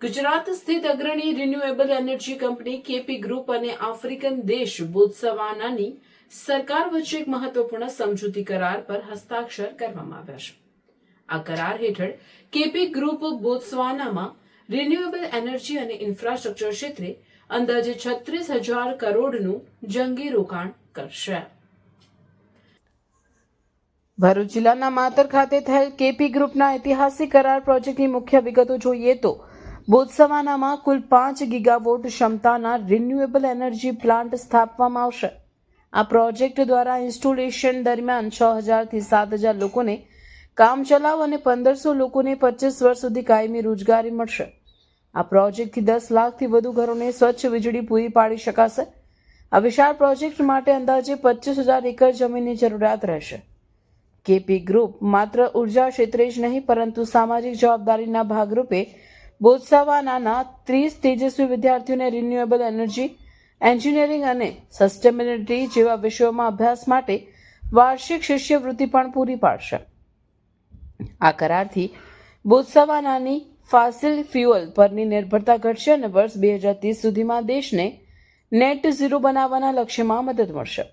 ગુજરાત સ્થિત અગ્રણી renewable energy company KP group અને આફ્રિકન દેશ બોત્સવાનાની સરકાર વચ્ચે એક મહત્વપૂર્ણ સમજૂતી કરાર પર હસ્તાક્ષર કરવામાં આવ્યા છે. આ કરાર હેઠળ કેપી ગ્રુપ બોત્સવાનામાં રિન્યુએબલ એનર્જી અને ઇન્ફ્રાસ્ટ્રક્ચર ક્ષેત્રે અંદાજે છત્રીસ હજાર કરોડનું જંગી રોકાણ કરશે. ભરૂચ જિલ્લાના માતર ખાતે થયેલ કેપી ગ્રુપના ઐતિહાસિક કરાર પ્રોજેક્ટની મુખ્ય વિગતો જોઈએ તો બોત્સવાનામાં કુલ પાંચ ગીગાવોટ ક્ષમતાના રિન્યુએબલ એનર્જી પ્લાન્ટ સ્થાપવામાં આવશે. આ પ્રોજેક્ટ દ્વારા ઇન્સ્ટોલેશન દરમિયાન છ હજારથી સાત હજાર લોકોને કામચલાઉ અને પંદરસો લોકોને પચીસ વર્ષ સુધી કાયમી રોજગારી મળશે. આ પ્રોજેક્ટથી દસ લાખથી વધુ ઘરોને સ્વચ્છ વીજળી પૂરી પાડી શકાશે. આ વિશાળ પ્રોજેક્ટ માટે અંદાજે પચીસ હજાર એકર જમીનની જરૂરિયાત રહેશે. કેપી ગ્રુપ માત્ર ઊર્જા ક્ષેત્રે જ નહીં, પરંતુ સામાજિક જવાબદારીના ભાગરૂપે બોત્સવાનાના ત્રીસ તેજસ્વી વિદ્યાર્થીઓને રિન્યુએબલ એનર્જી એન્જિનિયરિંગ અને સસ્ટેનેબિલિટી જેવા વિષયોમાં અભ્યાસ માટે વાર્ષિક શિષ્યવૃત્તિ પણ પૂરી પાડશે. આ કરારથી બોત્સાવાનાની ફાસિલ ફ્યુઅલ પરની નિર્ભરતા ઘટશે અને વર્ષ બે હજાર ત્રીસ સુધીમાં દેશને નેટ ઝીરો બનાવવાના લક્ષ્યમાં મદદ મળશે.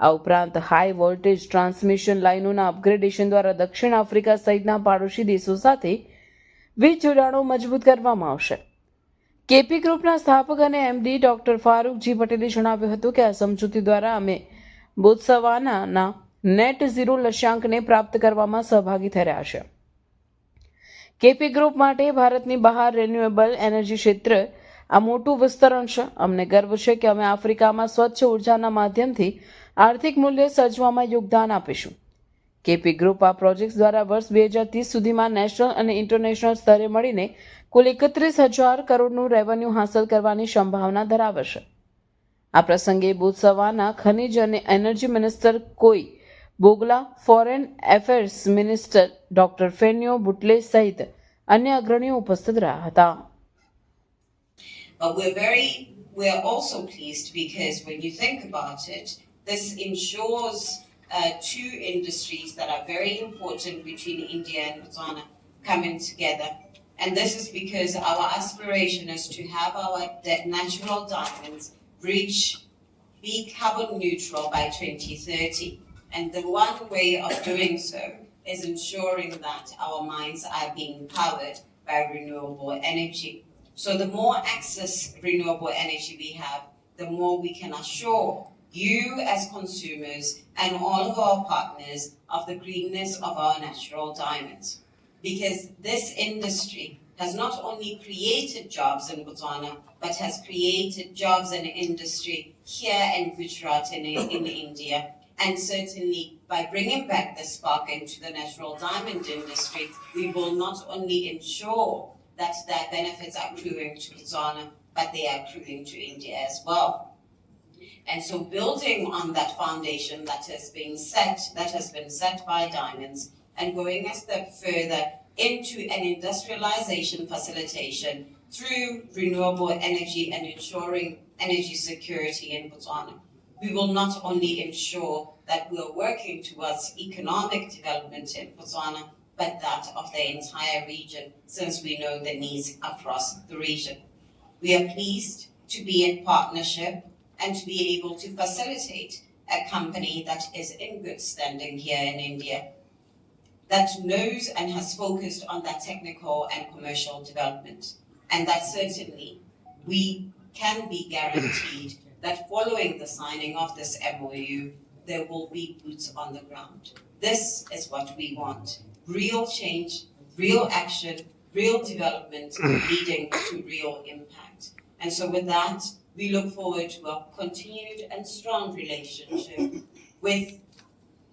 આ ઉપરાંત હાઈ વોલ્ટેજ ટ્રાન્સમિશન લાઇનોના અપગ્રેડેશન દ્વારા દક્ષિણ આફ્રિકા સહિતના પાડોશી દેશો સાથે વીજ જોડાણો મજબૂત કરવામાં આવશે. કેપી ગ્રુપના સ્થાપક અને એમડી ડોક્ટર ફારૂકજી પટેલે જણાવ્યું હતું કે આ સમજૂતી દ્વારા અમે બોત્સવાનાના નેટ ઝીરો લક્ષ્યાંકને પ્રાપ્ત કરવામાં સહભાગી થઈ રહ્યા છે. કેપી ગ્રુપ માટે ભારતની બહાર રિન્યુએબલ એનર્જી ક્ષેત્ર આ મોટું વિસ્તરણ છે. અમને ગર્વ છે કે અમે આફ્રિકામાં સ્વચ્છ ઉર્જાના માધ્યમથી આર્થિક મૂલ્ય સર્જવામાં યોગદાન આપીશું. કેપી ગ્રુપ આ પ્રોજેક્ટ દ્વારા વર્ષ બે હજાર ત્રીસ સુધીમાં નેશનલ અને ઇન્ટરનેશનલ સ્તરે મળીને કુલ એકત્રીસ હજાર કરોડનું રેવન્યુ હાંસલ કરવાની સંભાવના ધરાવશે. આ પ્રસંગે બોત્સવાના ખનિજ અને એનર્જી મિનિસ્ટર કોઈ Bogolo foreign affairs minister doctor Phenyo Butale સહિત અન્ય અગ્રણીઓ ઉપસ્થિત રહ્યા હતા. But very, we're also pleased because when you think about it, this ensures uh, two industries that are very important between India and Botswana coming together. And this is because our aspiration is to have our natural diamonds reach, be carbon neutral by 2030. And the one way of doing so is ensuring that our mines are being powered by renewable energy. So the more access renewable energy we have, the more we can assure you as consumers and all of our partners of the greenness of our natural diamonds. Because this industry has not only created jobs in Botswana, but has created jobs and industry here in Gujarat and in, in India. And certainly by bringing back the spark into the natural diamond industry, we will not only ensure that their benefits are accruing to Botswana, but they are accruing to India as well. And so building on that foundation that has been set, that has been set by Diamonds, and going a step further into an industrialization facilitation through renewable energy and ensuring energy security in Botswana. We will not only ensure that we are working towards economic development in Botswana, but that of the entire region, since we know the needs across the region. We are pleased to be in partnership and to be able to facilitate a company that is in good standing here in India, that knows and has focused on that technical and commercial development, and that certainly we can be guaranteed that following the signing of this MOU, there will be boots on the ground. This is what we want real change, real action, real development leading to real impact. And so, with that, we look forward to our continued and strong relationship with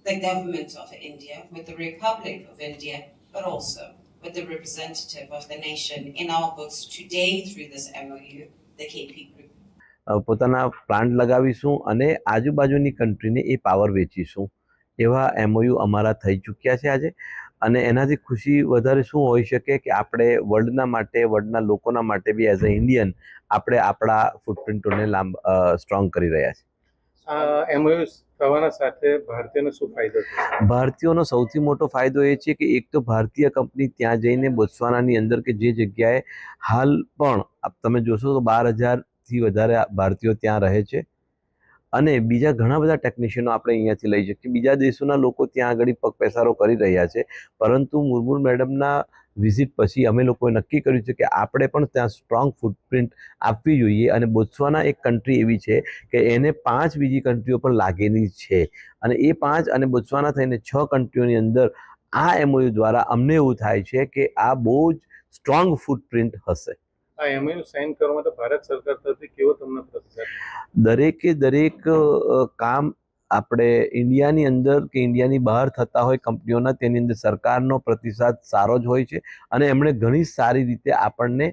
the government of India, with the Republic of India, but also with the representative of the nation in our books today through this MOU, the KP Group. પોતાના plant લગાવીશું અને આજુબાજુની કન્ટ્રીને એ power વેચીશું એવા MOU અમારા થઈ ચૂક્યા છે આજે અને એનાથી ખુશી વધારે શું હોઈ શકે કે આપણે વર્લ્ડના માટે વર્લ્ડના લોકોના માટે બી એઝ અ ઇન્ડિયન આપણે આપણા ફૂટપ્રિન્ટોને લાંબ સ્ટ્રોંગ કરી રહ્યા છે આ એમઓયુ થવાના સાથે ભારતીયોનો શું ફાયદો ભારતીયોનો સૌથી મોટો ફાયદો એ છે કે એક તો ભારતીય કંપની ત્યાં જઈને બોત્સવાનાની અંદર કે જે જગ્યાએ હાલ પણ આપ તમે જોશો તો બાર હજારથી વધારે ભારતીયો ત્યાં રહે છે. અને બીજા ઘણા બધા ટેકનિશિયનો આપણે અહીંયાથી લઈ શકીએ. બીજા દેશોના લોકો ત્યાં આગળ પગ પેસારો કરી રહ્યા છે. પરંતુ મુર્મુ મેડમના વિઝિટ પછી અમે લોકોએ નક્કી કર્યું છે કે આપણે પણ ત્યાં સ્ટ્રોંગ ફૂટપ્રિન્ટ આપવી જોઈએ અને બોત્સવાના એક કન્ટ્રી એવી છે કે એને પાંચ બીજી કન્ટ્રીઓ પર લાગેલી છે. અને એ પાંચ અને બોત્સવાના થઈને છ કન્ટ્રીઓની અંદર આ એમઓયુ દ્વારા અમને એવું થાય છે કે આ બહુ જ સ્ટ્રોંગ ફૂટપ્રિન્ટ હશે. આ એમઓયુ સાઇન કરવા માટે ભારત સરકાર તરફથી કેવો તમને પ્રતિસાદ દરેકે દરેક કામ આપણે ઇન્ડિયાની અંદર કે ઇન્ડિયાની બહાર થતા હોય કંપનીઓના, તેની અંદર સરકારનો પ્રતિસાદ સારો જ હોય છે અને એમણે ઘણી સારી રીતે આપણને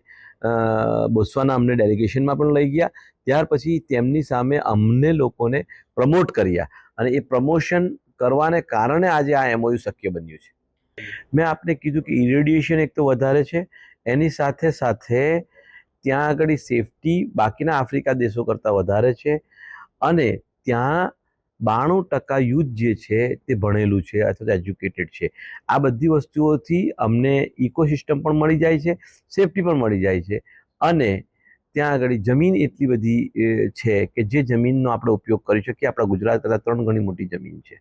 બોસવાના અમને ડેલિગેશનમાં પણ લઈ ગયા. ત્યાર પછી તેમની સામે અમને લોકોને પ્રમોટ કર્યા અને એ પ્રમોશન કરવાને કારણે આજે આ એમઓયુ શક્ય બન્યું છે. મેં આપને કીધું કે ઇરેડિયેશન એક તો વધારે છે, એની સાથે સાથે ત્યાં આગળ સેફટી બાકીના આફ્રિકા દેશો કરતાં વધારે છે અને ત્યાં બાણું ટકા યુથ જે છે તે ભણેલું છે અથવા તો એજ્યુકેટેડ છે. આ બધી વસ્તુઓથી અમને ઇકોસિસ્ટમ પણ મળી જાય છે સેફટી પણ મળી જાય છે. અને ત્યાં આગળ જમીન એટલી બધી છે કે જે જમીનનો આપણે ઉપયોગ કરી શકીએ. આપણા ગુજરાત કરતાં ત્રણ ગણી મોટી જમીન છે.